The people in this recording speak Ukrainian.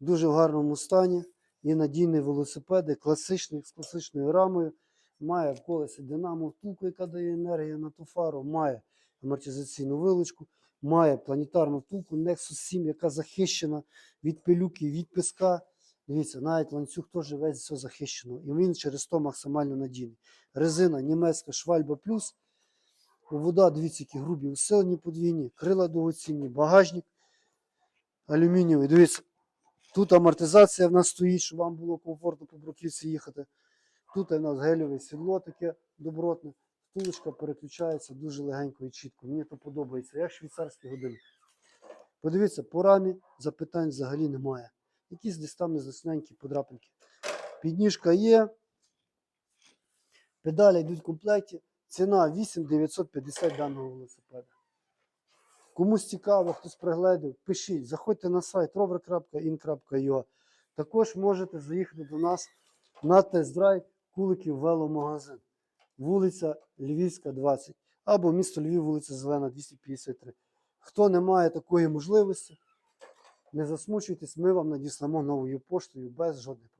Дуже в гарному стані. І надійний велосипед, класичний, з класичною рамою. Має в колесі динамо втулку, яка дає енергію на ту фару, має амортизаційну вилочку, має планетарну втулку Nexus 7, яка захищена від пилюки, від піска. Дивіться, навіть ланцюг теж весь все захищено. І він через то максимально надійний. Резина німецька Швальба Плюс. Вода, дивіться, які грубі, усилені подвійні, крила довгоцінні, багажник алюмінієвий. Дивіться, тут амортизація в нас стоїть, щоб вам було комфортно по бруківці їхати. Тут у нас гелеве сідло таке добротне. Втулочка переключається дуже легенько і чітко. Мені то подобається, як швейцарський годинник. Подивіться, по рамі запитань взагалі немає. Якісь десь там незасненькі подрапинки. Підніжка є. Педалі йдуть в комплекті. Ціна 8950 даного велосипеда. Комусь цікаво, хтось пригледів, пишіть, заходьте на сайт rover.in.ua. Також можете заїхати до нас на тест-драйв Куликів веломагазин. Вулиця Львівська, 20. Або місто Львів, вулиця Зелена, 253. Хто не має такої можливості, не засмучуйтесь, ми вам надіслемо новою поштою без жодних проблем.